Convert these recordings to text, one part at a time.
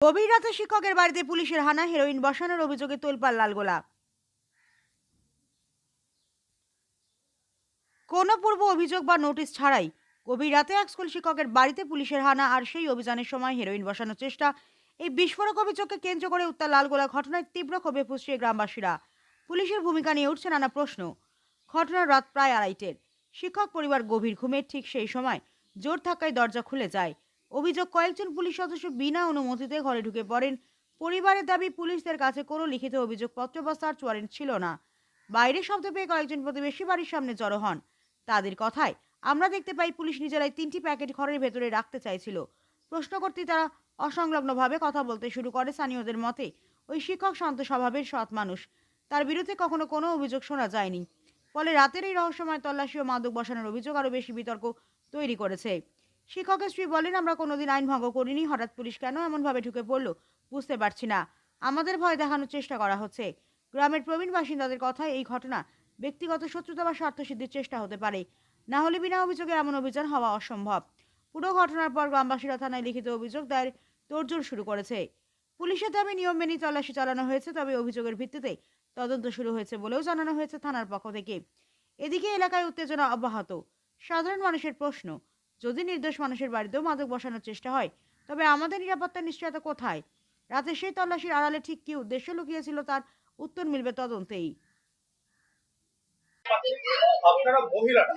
গভীর রাতে শিক্ষকের বাড়িতে পুলিশের হানা, হেরোইন বসানোর অভিযোগে তোলপাল লালগোলা। কোনো পূর্ব অভিযোগ বা নোটিশ ছাড়াই গভীর রাতে এক স্কুল শিক্ষকের বাড়িতে পুলিশের হানা আর সেই অভিযানের সময় হেরোইন বসানোর চেষ্টা। এই বিস্ফোরক অভিযোগকে কেন্দ্র করে উত্তাল লালগোলা ঘটনায় তীব্র ক্ষোভে ফুসছে গ্রামবাসীরা। পুলিশের ভূমিকা নিয়ে উঠছে নানা প্রশ্ন। ঘটনার রাত প্রায় আড়াইটের। শিক্ষক পরিবার গভীর ঘুমের ঠিক সেই সময় জোর থাকায় দরজা খুলে যায়। অভিযোগ, কয়েকজন পুলিশ সদস্য বিনা অনুমতিতে ঘরে ঢুকে পড়েন। পরিবারের দাবি, পুলিশদের কাছে কোনো লিখিত অভিযোগপত্র বা সার্চ ওয়ারেন্ট ছিল না। বাইরে শব্দ পেয়ে কয়েকজন প্রতিবেশী বাড়ির সামনে জড়ো হন। তাদের কথায়, আমরা দেখতে পাই পুলিশ নিজেরাই তিনটি প্যাকেট ঘরের ভেতরে রাখতে চাইছিল। প্রশ্ন করতে তারা অসংলগ্নভাবে কথা বলতে শুরু করে স্থানীয়দের মতে, ওই শিক্ষক শান্ত স্বভাবের সৎ মানুষ। তার বিরুদ্ধে কখনো কোনো অভিযোগ শোনা যায়নি। ফলে রাতের এই রহস্যময় তল্লাশি ও মাদক বসানোর অভিযোগ আরও বেশি বিতর্ক তৈরি করেছে। শিক্ষকের স্ত্রী বলেন, আমরা কোনোদিন আইন ভঙ্গ করিনি, হঠাৎ পুলিশ কেন এমনভাবে ঢুকে পড়ল? বুঝতে পারছি না। আমাদের ভয় দেখানোর চেষ্টা করা হচ্ছে। গ্রামের প্রবীণ বাসিন্দাদের কথায় এই ঘটনা ব্যক্তিগত শত্রুতা বা স্বার্থসিদ্ধির চেষ্টা হতে পারে। না হলে বিনা অভিযোগে এমন অভিযান হওয়া অসম্ভব। পুরো ঘটনার পর গ্রামবাসীরা থানায় লিখিত অভিযোগ দায়ের তোড়জোড় শুরু করেছে। পুলিশের দাবি, নিয়ম মেনে তল্লাশি চালানো হয়েছে, তবে অভিযোগের ভিত্তিতে তদন্ত শুরু হয়েছে বলেও জানানো হয়েছে থানার পক্ষ থেকে। এদিকে এলাকায় উত্তেজনা অব্যাহত। সাধারণ মানুষের প্রশ্ন যদি নির্দোষ মানুষের বাড়িতেও মাদক বসানোর চেষ্টা হয় তবে আমাদের নিরাপত্তার নিশ্চয়তা কোথায়? রাতে সেই তল্লাশির আড়ালে ঠিক কী উদ্দেশ্য লুকিয়েছিল তার উত্তর মিলবে তদন্তেই। আপনারা মহিলারা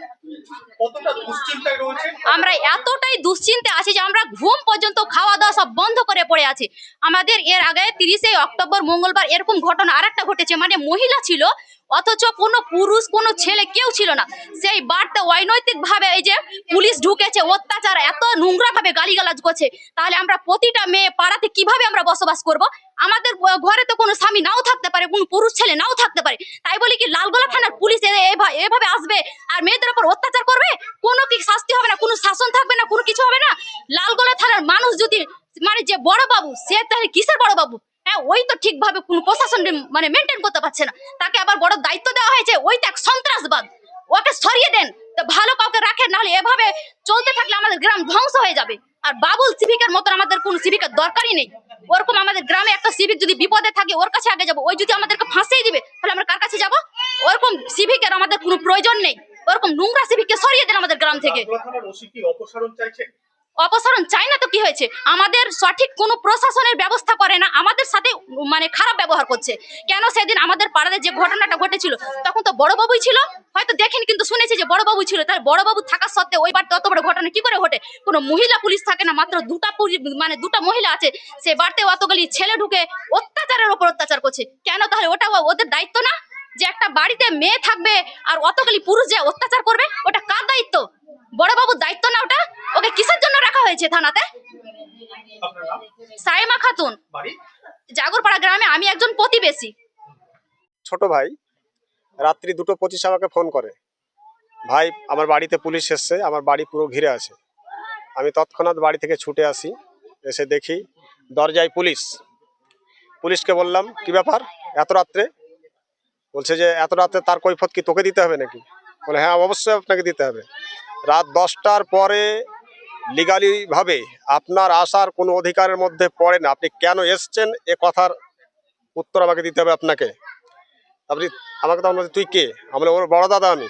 কতটা দুশ্চিন্তায় রয়েছেন? আমরা এতটাই দুশ্চিন্তে আছি যে আমরা ঘুম পর্যন্ত খাওয়া দাওয়া সব বন্ধ করে পড়ে আছি। আমাদের এর আগে তিরিশে অক্টোবর মঙ্গলবার এরকম ঘটনা আরেকটা ঘটেছে মানে মহিলা ছিল অথচ কোনো পুরুষ, কোনো ছেলে কেউ ছিল না। সেই বার্তা অনৈতিক ভাবে এই যে পুলিশ ঢুকেছে, অত্যাচার, এত নোংরা ভাবে গালিগালাজ করছে। তাহলে আমরা প্রতিটা মেয়ে পাড়াতে কীভাবে আমরা বসবাস করব? আমাদের ঘরে তো কোনো স্বামী নাও থাকতে পারে, কোনো পুরুষ ছেলে নাও থাকতে পারে। তাই বলি কি, লালগোলা থানার পুলিশ এভাবে আসবে আর মেয়েদের উপর অত্যাচার করবে? কোনো কি শাস্তি হবে না, কোনো শাসন থাকবে না, কোনো কিছু হবে না? লালগোলা থানার মানুষ যদি মানে যে বড় বাবু সে তাহলে কিসের বড় বাবু হ্যাঁ ওই তো ঠিকভাবে কোনো প্রশাসন মানে মেনটেন করতে পারছে না। তাকে আবার বড় দায়িত্ব দেওয়া হয়েছে ওই তো এক সন্ত্রাসবাদ। ওকে সরিয়ে দেন, তো ভালো কাউকে রাখেন, নাহলে এভাবে চলতে থাকলে আমাদের গ্রাম ধ্বংস হয়ে যাবে। আর বাবুল সিভিকের মতন আমাদের কোন সিভিকের দরকারই নেই। ওরকম আমাদের গ্রামে একটা সিভিক যদি বিপদে থাকে, ওর কাছে আগে যাব। ওই যদি আমাদেরকে ফাঁসিয়ে দিবে, তাহলে আমরা কার কাছে যাব? ওরকম সিভিকের আমাদের কোনো প্রয়োজন নেই। ওরকম নোংরা সিভিককে সরিয়ে দেন আমাদের গ্রাম থেকে। অপসারণ চাই না তো কি হয়েছে? আমাদের সঠিক কোনো প্রশাসনের ব্যবস্থা করে না, আমাদের সাথে মানে খারাপ ব্যবহার করছে। কেন সেদিন আমাদের পাড়াতে যে ঘটনাটা ঘটেছিল, তখন তো বড় বাবুই ছিল। হয়তো দেখেন, কিন্তু শুনেছি যে বড় বাবু ছিল। তাহলে বড় বাবু থাকা সত্ত্বেও ওই বাড়িতে অত বড় ঘটনা কি করে ঘটে? কোনো মহিলা পুলিশ থাকে না, মাত্র দুটা মানে দুটা মহিলা আছে। সে বাড়িতে অতগুলি ছেলে ঢুকে অত্যাচারের ওপর অত্যাচার করছে। কেন তাহলে ওটা ওদের দায়িত্ব না? যে একটা বাড়িতে মেয়ে থাকবে আর অতগুলি পুরুষ যে অত্যাচার করবে, ওটা কার দায়িত্ব? বড় বাবুর দায়িত্ব না ওটা? ওকে কিসের জন্য রাখা হয়েছে থানাতে? সাইমা খাতুন। জাগরপাড়া গ্রামে আমি একজন প্রতিবেশী। ছোট ভাই রাত্রি দুটো পঁচিশ আমাকে ফোন করে। ভাই আমার বাড়িতে পুলিশ এসছে আমার বাড়ি পুরো ঘিরে আছে। আমি তৎক্ষণাৎ বাড়ি থেকে ছুটে আসি এসে দেখি দরজায় পুলিশ। পুলিশকে বললাম কি ব্যাপার? এত রাত্রে? বলছে যে এত রাত্রে তার কৈফত কি তোকে দিতে হবে নাকি? বলে হ্যাঁ অবশ্যই আপনাকে দিতে হবে। রাত দশটার পরে লিগালিভাবে আপনার আসার কোনো অধিকারের মধ্যে পড়ে না আপনি কেন এসছেন? এ কথার উত্তর আমাকে দিতে হবে আপনাকে। আপনি আমাকে তো আমরা তুই কে? আমরা ওর বড় দাদা আমি।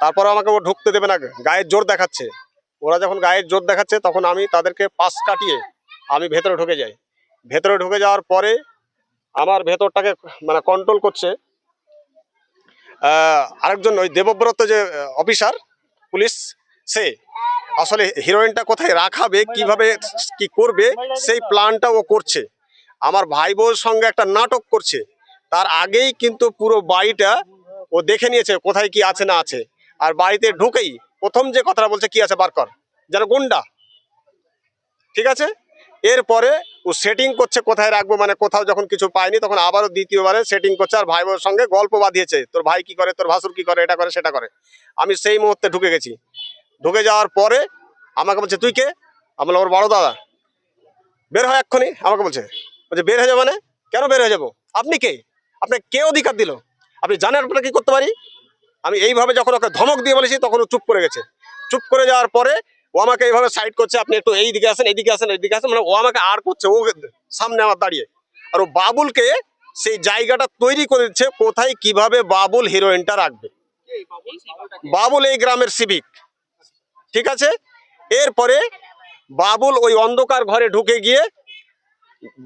তারপরে আমাকে ও ঢুকতে দেবে না, গায়ের জোর দেখাচ্ছে। ওরা যখন গায়ের জোর দেখাচ্ছে, তখন আমি তাদেরকে পাশ কাটিয়ে আমি ভেতরে ঢুকে যাই। ভেতরে ঢুকে যাওয়ার পরে আমার ভেতরটাকে মানে কন্ট্রোল করছে আরেকজন ওই দেবব্রত যে অফিসার পুলিশ সে আসলে হিরোইনটা কোথায় রাখাবে, কীভাবে কি করবে, সেই প্ল্যানটা ও করছে। আমার ভাই বোর সঙ্গে একটা নাটক করছে। তার আগেই কিন্তু পুরো বাড়িটা ও দেখে নিয়েছে কোথায় কি আছে না আছে। আর বাড়িতে ঢুকেই প্রথম যে কথাটা বলছে, কি আছে বার কর, যেন গুন্ডা। ঠিক আছে? এরপরে ও সেটিং করছে, কোথায় রাখব মানে কোথাও যখন কিছু পায়নি তখন আবারও দ্বিতীয়বারে সেটিং করছে আর ভাই বোর সঙ্গে গল্প বাঁধিয়েছে। তোর ভাই কি করে, তোর ভাসুর কি করে, এটা করে, সেটা করে। আমি সেই মুহূর্তে ঢুকে গেছি। ঢুকে যাওয়ার পরে আমাকে বলছে, তুই কে? আমার ওর বড় দাদা। বের হয় এক্ষুনি। আমাকে বলছে বলছে, বের হয়ে যাব মানে? কেন বের হয়ে যাব? আপনি কে? আপনাকে কে অধিকার দিল? আপনি জানেন আপনারা কি করতে পারি? আমি এইভাবে যখন ওকে ধমক দিয়ে বলেছি, তখন ও চুপ করে গেছে। চুপ করে যাওয়ার পরে ও আমাকে এইভাবে সাইড করছে, আপনি একটু এই দিকে আসেন, এইদিকে আসেন এইদিকে আসেন মানে ও আমাকে আর করছে, ও সামনে আমার দাঁড়িয়ে। আর ও বাবুলকে সেই জায়গাটা তৈরি করে দিচ্ছে, কোথায়, কীভাবে বাবুল হিরোইনটা রাখবে। বাবুল এই গ্রামের সিভিক ঠিক আছে? এরপরে বাবুল ওই অন্ধকার ঘরে ঢুকে গিয়ে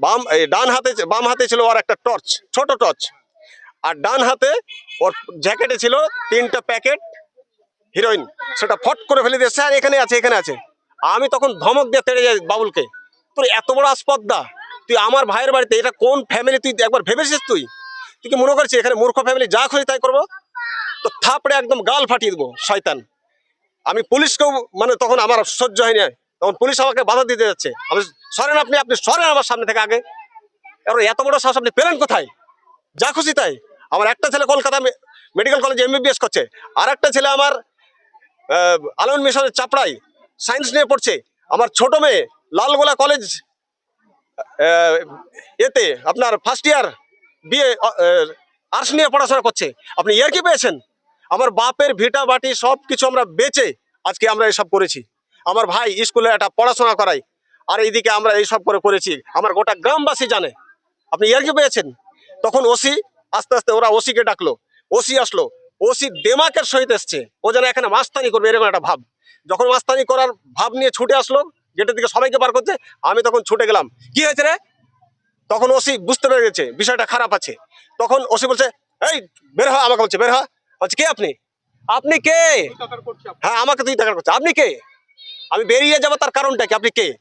বাম ডান হাতে, বাম হাতে ছিল ওর একটা টর্চ ছোট টর্চ আর ডান হাতে ওর জ্যাকেটে ছিল তিনটা প্যাকেট হিরোইন, সেটা ফট করে ফেলে দিয়ে স্যার এখানে আছে এখানে আছে। আমি তখন ধমক দিয়ে তেড়ে যাই বাবুলকে। তোর এত বড় আসপদ্দা তুই আমার ভাইয়ের বাড়িতে, এটা কোন ফ্যামিলি তুই একবার ভেবেছিস তুই? তুই কি মনে করছিস এখানে মূর্খ ফ্যামিলি যা খুশি তাই করব? তো থাপড়ে একদম গাল ফাটিয়ে দেবো, শয়তান। আমি পুলিশকেও মানে তখন আমার সহ্য হয়নি। তখন পুলিশ আমাকে বাধা দিতে যাচ্ছে। আমি সরেন আপনি আপনি সরেন আমার সামনে থেকে আগে। এবার এত বড় সাহস, আপনি পেলেন কোথায়? যা খুশি তাই। আমার একটা ছেলে কলকাতা মেডিকেল কলেজে এমবিবিএস করছে। আর একটা ছেলে আমার আলমন মিশনের চাপড়াই সায়েন্স নিয়ে পড়ছে। আমার ছোট মেয়ে, লালগোলা কলেজ এতে আপনার ফার্স্ট ইয়ার বিএ আর্টস নিয়ে পড়াশোনা করছে। আপনি ইয়ার কি পেয়েছেন? আমার বাপের ভিটা বাটি সব কিছু আমরা বেচে আজকে আমরা এসব করেছি। আমার ভাই স্কুলে একটা পড়াশোনা করাই আর এইদিকে আমরা এইসব করে করেছি। আমার গোটা গ্রামবাসী জানে। আপনি ইয়ার কি পেয়েছেন? তখন ওসি আস্তে আস্তে ওরা ওসিকে ডাকলো। ওসি আসলো। ওসি দেমাকের সহিত এসছে। ও যেন এখানে মাস্তানি করবে, এরকম একটা ভাব। যখন মাস্তানি করার ভাব নিয়ে ছুটে আসলো, গেটের দিকে সবাইকে বার করছে আমি তখন ছুটে গেলাম। কি হয়েছে রে? তখন ওসি বুঝতে পেরে গেছে, বিষয়টা খারাপ আছে। তখন ওসি বলছে, এই, বের হ, আমাকে বলছে, বের হ। বলছে, কে আপনি? আপনি কে। হ্যাঁ আমাকে তুই দেখার করছে আপনি কে? আমি বেরিয়ে যাব, তার কারণটা কি? আপনি কে?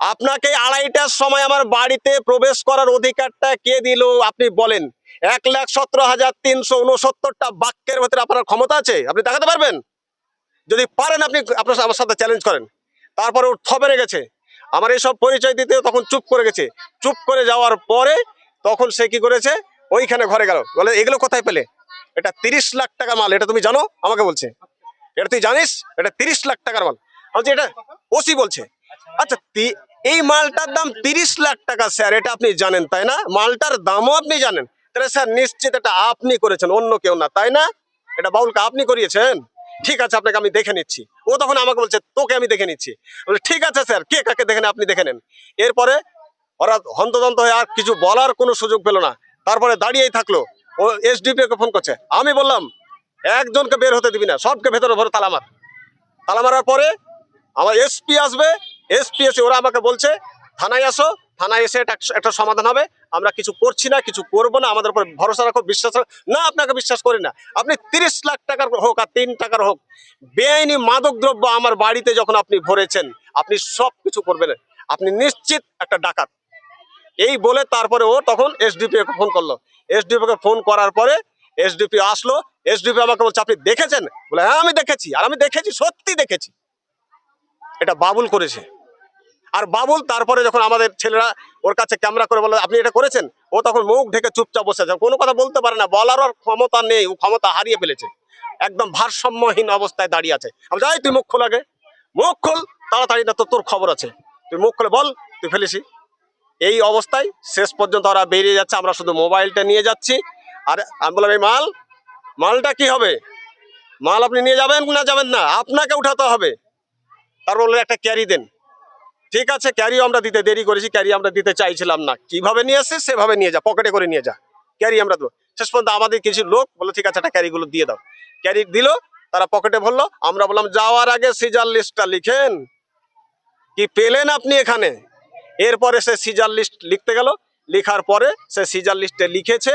আপনাকে আড়াইটার সময় আমার বাড়িতে প্রবেশ করার অধিকারটা কে দিল, আপনি বলেন। এক লাখ সতেরো হাজার তিনশো উনসত্তরটা বাক্যের ভেতরে আপনার ক্ষমতা আছে? আপনি দেখাতে পারবেন? যদি পারেন আপনি, আপনার, আমার সাথে চ্যালেঞ্জ করেন। তারপরে ওর থবেরে গেছে। আমার এইসব পরিচয় দিতে তখন চুপ করে গেছে। চুপ করে যাওয়ার পরে তখন সে কি করেছে? ওইখানে ঘরে গেল। বলে, এগুলো কোথায় পেলে? এটা তিরিশ লাখ টাকা মাল। এটা তুমি জানো? আমাকে বলছে। এটা তুই জানিস? এটা তিরিশ লাখ টাকার মাল। আমি এটা ওসি বলছে। আচ্ছা এই মালটার দাম তিরিশ লাখ টাকা, স্যার, এটা আপনি জানেন, তাই না? মালটার দামও আপনি জানেন। তাহলে স্যার নিশ্চিত এটা আপনি করেছেন, অন্য কেউ না, তাই না? এটা বাউলকে আপনি করিয়েছেন? ঠিক আছে, আপনাকে আমি দেখে নিচ্ছি। ও তখন আমাকে বলছে, তোকে আমি দেখে নিচ্ছি। বলে, ঠিক আছে স্যার, কে কাকে দেখে আপনি দেখে নেন। এরপরে ওরা হন্তদন্ত হয়ে আর কিছু বলার কোনো সুযোগ পেল না। তারপরে দাঁড়িয়েই থাকল। ও এসডিপিও কে ফোন করছে। আমি বললাম, একজনকে বের হতে দিবি না, সবকে ভেতরে ভরে, তালা মার। তালা মারার পরে আমার এসপি আসবে, এসপি এসে ওরা আমাকে বলছে থানায় আসো, থানায় এসে একটা সমাধান হবে। আমরা কিছু করছি না, কিছু করব না, আমাদের উপর ভরসা রাখো, বিশ্বাস না, আপনাকে বিশ্বাস করি না। আপনি তিরিশ লাখ টাকার হোক আর তিন টাকার হোক, বেআইনি মাদক দ্রব্য আমার বাড়িতে যখন আপনি ভরেছেন, আপনি সব কিছু করবেন। আপনি নিশ্চিত একটা ডাকাত। এই বলে তারপরে ও তখন এসডিপি ফোন করল। এসডিপি কে ফোন করার পরে এসডিপি আসলো। এসডিপি আমাকে বলছে, আপনি দেখেছেন? বলে হ্যাঁ আমি দেখেছি, আর আমি দেখেছি, সত্যি দেখেছি। এটা বাবুল করেছে। আর বাবুল তারপরে যখন আমাদের ছেলেরা ওর কাছে ক্যামেরা করে বলে আপনি এটা করেছেন? ও তখন মুখ ঢেকে চুপচাপ বসে আছে। কোনো কথা বলতে পারে না। বলার ক্ষমতা নেই। ও ক্ষমতা হারিয়ে ফেলেছে। একদম ভারসাম্যহীন অবস্থায় দাঁড়িয়ে আছে। আমি যাই তুই মুখ খোল আগে। মুখ খোল, তাড়াতাড়ি না তো তোর খবর আছে। তুই মুখ খোলে বল, তুই ফেলেছি। এই অবস্থায় শেষ পর্যন্ত ওরা বেরিয়ে যাচ্ছে। আমরা শুধু মোবাইলটা নিয়ে যাচ্ছি। আর আমি বললাম, এই মাল, মালটা কি হবে? মাল আপনি নিয়ে যাবেন না যাবেন না? আপনাকে উঠাতে হবে। তার বলল, একটা ক্যারি দেন। ঠিক আছে ক্যারি আমরা দিতে দেরি করেছি ক্যারি আমরা দিতে চাইছিলাম না। কীভাবে নিয়ে আসছে সেভাবে নিয়ে যা পকেটে করে নিয়ে যা। ক্যারি আমরা দেবো। শেষ পর্যন্ত আমাদের কিছু লোক বলল, ঠিক আছে, একটা ক্যারিগুলো দিয়ে দাও। ক্যারি দিল, তারা পকেটে ভরলো। আমরা বললাম, যাওয়ার আগে সিজার লিস্টটা লিখেন। কি পেলেন আপনি এখানে? এরপরে সে সিজার লিস্ট লিখতে গেল। লেখার পরে সে সিজার লিস্টে লিখেছে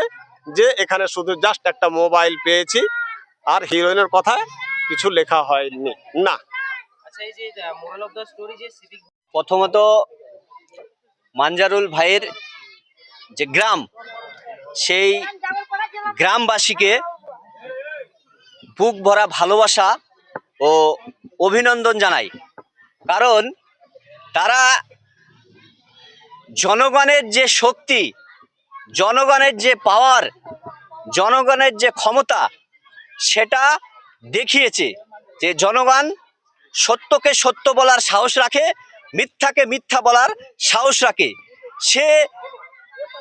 যে, এখানে শুধু জাস্ট একটা মোবাইল পেয়েছি, আর হিরোইনের কথায় কিছু লেখা হয়নি। না। আচ্ছা প্রথমত মানজারুল ভাইয়ের যে গ্রাম, সেই গ্রামবাসীকে বুক ভরা ভালোবাসা ও অভিনন্দন জানাই। কারণ তারা জনগণের যে শক্তি, জনগণের যে পাওয়ার জনগণের যে ক্ষমতা, সেটা দেখিয়েছে যে জনগণ সত্যকে সত্য বলার সাহস রাখে মিথ্যাকে মিথ্যা বলার সাহস রাখে। সে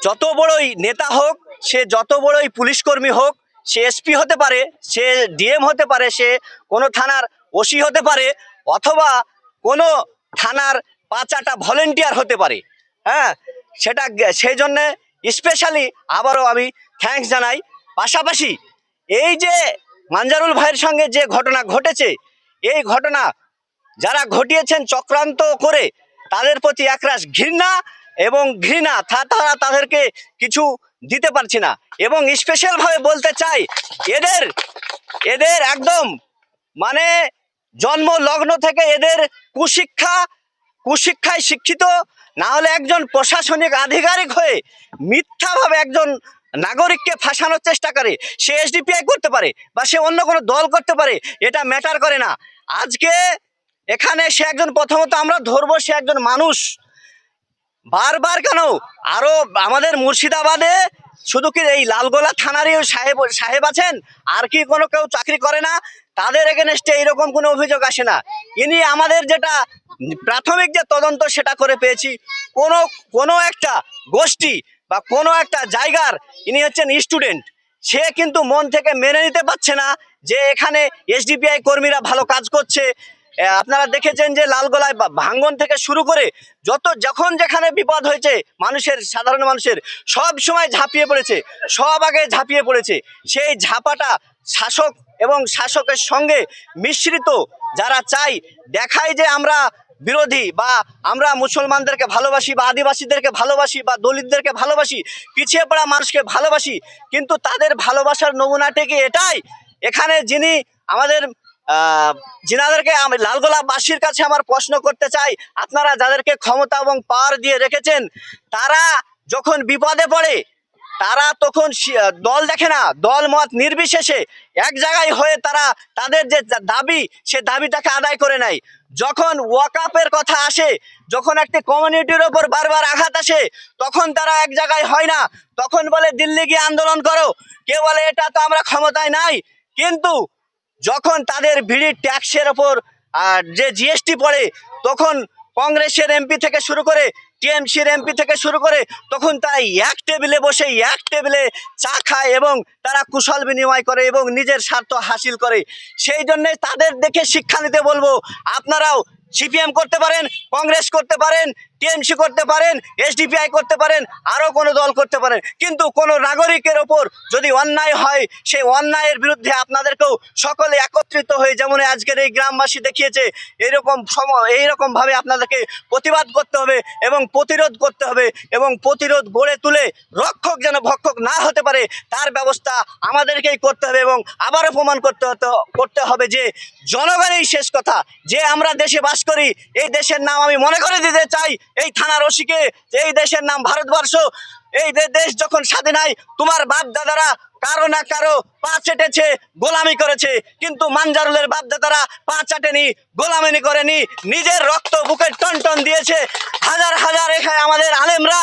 যত বড়ই নেতা হোক, সে যত বড়ই পুলিশকর্মী হোক, সে এসপি হতে পারে, সে ডিএম হতে পারে, সে কোনো থানার ওসি হতে পারে, অথবা কোনো থানার পাঁচাটা ভলেন্টিয়ার হতে পারে। হ্যাঁ সেটা সেই জন্যে স্পেশালি আবারও আমি থ্যাঙ্কস জানাই। পাশাপাশি এই যে মানজারুল ভাইয়ের সঙ্গে যে ঘটনা ঘটেছে, এই ঘটনা যারা ঘটিয়েছেন চক্রান্ত করে, তাদের প্রতি একরাশ ঘৃণা এবং ঘৃণা তা- তারা তাদেরকে কিছু দিতে পারছি না। এবং স্পেশাল ভাবে বলতে চাই, এদের এদের একদম মানে জন্ম লগ্ন থেকে এদের কুশিক্ষা, কুশিক্ষায় শিক্ষিত না হলে একজন প্রশাসনিক আধিকারিক হয়ে মিথ্যাভাবে একজন নাগরিককে ফাঁসানোর চেষ্টা করে। সে এসডিপিআই করতে পারে বা সে অন্য কোনো দল করতে পারে, এটা ম্যাটার করে না। আজকে এখানে সে একজন প্রথমত আমরা ধরবো সে একজন মানুষ। বারবার কেন? আরও আমাদের মুর্শিদাবাদে শুধু কি এই লালগোলা থানারই সাহেব সাহেব আছেন? আর কি কোনো কেউ চাকরি করে না? তাদের এগেনস্টে এইরকম কোনো অভিযোগ আসে না। ইনি আমাদের যেটা প্রাথমিক যে তদন্ত সেটা করে পেয়েছি। কোনো কোনো একটা গোষ্ঠী বা কোনো একটা জায়গার ইনি হচ্ছেন স্টুডেন্ট। সে কিন্তু মন থেকে মেনে নিতে পারছে না যে এখানে এসডিপিআই কর্মীরা ভালো কাজ করছে। আপনারা দেখেছেন যে লালগোলায় ভাঙ্গন থেকে শুরু করে যত যখন যেখানে বিপদ হয়েছে, মানুষের, সাধারণ মানুষের, সব সময় ঝাঁপিয়ে পড়েছে, সব আগে ঝাঁপিয়ে পড়েছে। সেই ঝাঁপাটা শাসক এবং শাসকের সঙ্গে মিশ্রিত যারা চাই, দেখায় যে আমরা বিরোধী বা আমরা মুসলমানদেরকে ভালোবাসি বা আদিবাসীদেরকে ভালোবাসি বা দলিতদেরকে ভালোবাসি, পিছিয়ে পড়া মানুষকে ভালোবাসি, কিন্তু তাদের ভালোবাসার নমুনাটি কি এটাই? এখানে যিনি আমাদের যিনাদেরকে আমি লালগোলাবাসীর কাছে আমার প্রশ্ন করতে চাই, আপনারা যাদেরকে ক্ষমতা এবং পাওয়ার দিয়ে রেখেছেন, তারা যখন বিপদে পড়ে, তারা তখন দল দেখে না, দল মত নির্বিশেষে এক জায়গায় হয়ে তারা তাদের যে দাবি, সে দাবিটাকে আদায় করে নেয়। যখন ওয়াকাপের কথা আসে, যখন একটি কমিউনিটির ওপর বারবার আঘাত আসে, তখন তারা এক জায়গায় হয় না। তখন বলে, দিল্লি গিয়ে আন্দোলন করো। কেউ বলে, এটা তো আমরা ক্ষমতায় নাই। কিন্তু যখন তাদের ভিড়ি ট্যাক্সের ওপর যে জিএসটি পড়ে, তখন কংগ্রেসের এমপি থেকে শুরু করে টিএমসির এমপি থেকে শুরু করে, তখন তারা এক টেবিলে বসে এক টেবিলে চা খায় এবং তারা কুশল বিনিময় করে এবং নিজের স্বার্থ হাসিল করে। সেই জন্যে তাদের দেখে শিক্ষা নিতে বলব, আপনারাও সিপিএম করতে পারেন, কংগ্রেস করতে পারেন, টিএমসি করতে পারেন, এসডিপিআই করতে পারেন আরও কোনো দল করতে পারেন। কিন্তু কোনো নাগরিকের ওপর যদি অন্যায় হয়, সেই অন্যায়ের বিরুদ্ধে আপনাদেরকেও সকলে একত্রিত হয়ে যেমন আজকের এই গ্রামবাসী দেখিয়েছে, এরকম সম, এইরকম ভাবে আপনাদেরকে প্রতিবাদ করতে হবে এবং প্রতিরোধ করতে হবে এবং প্রতিরোধ গড়ে তুলে রক্ষক যেন ভক্ষক না হতে পারে, তার ব্যবস্থা আমাদেরকেই করতে হবে এবং আবারও প্রমাণ করতে হতে, করতে হবে যে জনগণই শেষ কথা, যে আমরা দেশে বাস করি, এই দেশের নাম আমি মনে করে দিতে চাই। এই থানার ওসিকে যে এই দেশের নাম ভারতবর্ষ, এই দেশ যখন স্বাধীন হয়, তোমার বাপ দাদারা কারও না কারও পা চেটেছে, গোলামি করেছে। কিন্তু মানজারুলের বাপ দাদারা পা চাটেনি গোলামিনি করেনি, নিজের রক্ত বুকের টন টন দিয়েছে। হাজার হাজার এখানে আমাদের আলেমরা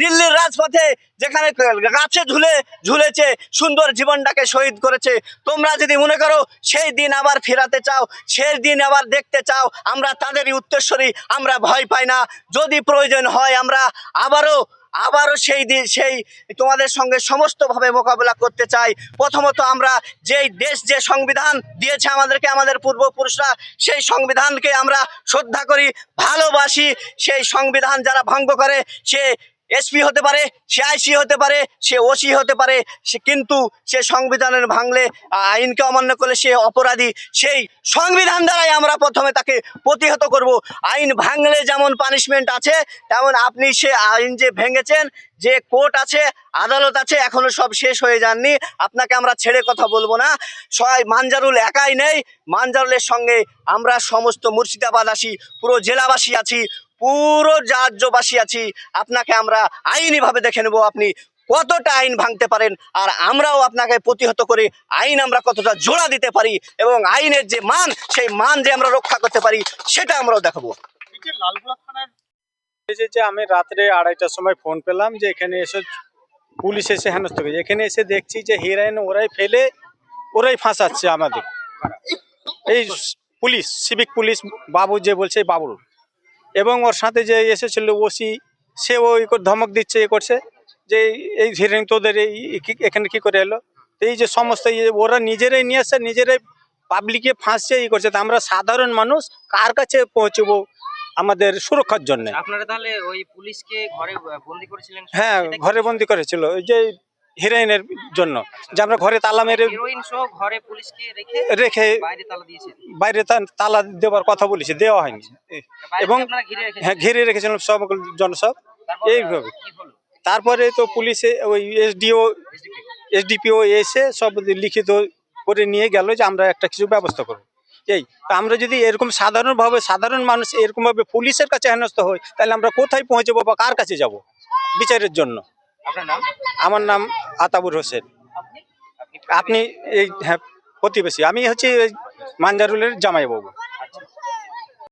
দিল্লির রাজপথে যেখানে গাছে ঝুলে, ঝুলেছে, সুন্দর জীবনটাকে শহীদ করেছে। তোমরা যদি মনে করো, সেই দিন আবার ফেরাতে চাও, সেই দিন আবার দেখতে চাও, আমরা তাদেরই উত্তরস্বরী, আমরা ভয় পাই না। যদি প্রয়োজন হয়, আমরা আবারও আবারও সেই দিন সেই তোমাদের সঙ্গে সমস্তভাবে মোকাবেলা করতে চাই। প্রথমত আমরা যেই দেশ যে সংবিধান দিয়েছে আমাদেরকে, আমাদের পূর্বপুরুষরা, সেই সংবিধানকে আমরা শ্রদ্ধা করি, ভালোবাসি। সেই সংবিধান যারা ভঙ্গ করে, সে এসপি হতে পারে, সে আইসি হতে পারে, সে ওসি হতে পারে, সে কিন্তু সে সংবিধানের ভাঙলে আইনকে অমান্য করলে সে অপরাধী, সেই সংবিধান দ্বারাই আমরা প্রথমে তাকে প্রতিহত করব। আইন ভাঙলে যেমন পানিশমেন্ট আছে, তেমন আপনি সে আইন যে ভেঙেছেন, যে কোর্ট আছে, আদালত আছে, এখনও সব শেষ হয়ে যাননি, আপনাকে আমরা ছেড়ে কথা বলব না। সবাই মানজারুল একাই নেই, মানজারুলের সঙ্গে আমরা সমস্ত মুর্শিদাবাদবাসী পুরো জেলাবাসী আছি পুরো রাজ্যবাসী আছি। আপনাকে আমরা আইনিভাবে দেখে নেব আপনি কতটা আইন ভাঙতে পারেন আর আমরাও আপনাকে প্রতিহত করে আইন আমরা কতটা জোড়া দিতে পারি এবং আইনের যে মান, সেই মান যে আমরা রক্ষা করতে পারি, সেটা আমরাও দেখাবো। যে আমি রাত্রে আড়াইটার সময় ফোন পেলাম যে এখানে এসে পুলিশ এসে হেনস্থ করেছে। এখানে এসে দেখছি যে হিরাইন ওরাই ফেলে, ওরাই ফাঁসাচ্ছে আমাদের। এই পুলিশ সিভিক পুলিশ, বাবু যে বলছে বাবুর। এবং ওর সাথে যে এসেছিল ওসি সে ওই করে ধমক দিচ্ছে এ করছে যে এই হিরাইন তোদের এই এখানে কি করে এলো? তো এই যে সমস্ত ইয়ে ওরা নিজেরাই নিয়ে আসছে নিজেরাই পাবলিকে ফাঁসছে ই করছে। তা আমরা সাধারণ মানুষ কার কাছে পৌঁছবো আমাদের সুরক্ষার জন্য? আপনারা তাহলে ওই পুলিশকে ঘরে বন্দি করেছিলেন? হ্যাঁ ঘরে বন্দি করেছিল। ওই যে হিরোইনের জন্য যে আমরা ঘরে তালা মেরে রেখে বাইরে তালা দেওয়ার কথা বলেছে দেওয়া হয়নি। এবং- ঘিরে রেখেছেন। হ্যাঁ ঘিরে রেখেছিলাম সব জনসব তারপর, এইভাবে। তারপরে তো পুলিশে ওই এসডিও এসডিপিও এসে সব লিখিত করে নিয়ে গেল যে আমরা একটা কিছু ব্যবস্থা করব। এই তা আমরা যদি এরকম সাধারণভাবে সাধারণ মানুষ এরকমভাবে পুলিশের কাছে হেনস্থ হই তাহলে আমরা কোথায় পৌঁছবো বা কার কাছে যাব? বিচারের জন্য। আপনার নাম? আমার নাম আতাবুর হোসেন। আপনি? এই হ্যাঁ প্রতিবেশী। আমি হচ্ছে মানজারুলের জামাই জামাইবাবু।